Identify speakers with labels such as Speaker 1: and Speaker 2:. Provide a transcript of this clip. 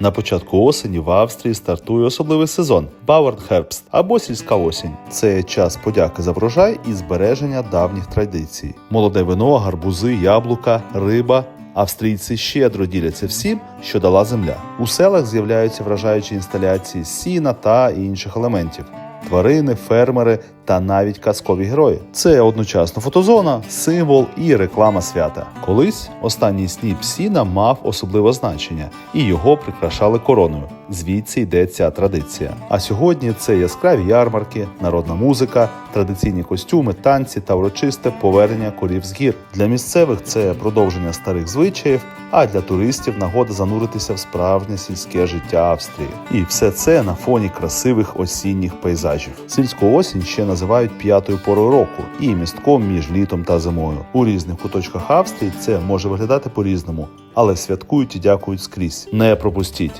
Speaker 1: На початку осені в Австрії стартує особливий сезон Bauernherbst або сільська осінь. Це час подяки за врожай і збереження давніх традицій. Молоде вино, гарбузи, яблука, риба. Австрійці щедро діляться всім, що дала земля. У селах з'являються вражаючі інсталяції сіна та інших елементів. Тварини, фермери та навіть казкові герої. Це одночасно фотозона, символ і реклама свята. Колись останній сніп сіна мав особливе значення, і його прикрашали короною. Звідси йде ця традиція. А сьогодні це яскраві ярмарки, народна музика, традиційні костюми, танці та урочисте повернення корів з гір. Для місцевих це продовження старих звичаїв, а для туристів нагода зануритися в справжнє сільське життя Австрії. І все це на фоні красивих осінніх пейзажів. Сільську осінь ще називають п'ятою порою року і містком між літом та зимою. У різних куточках Австрії це може виглядати по-різному, але святкують і дякують скрізь. Не пропустіть.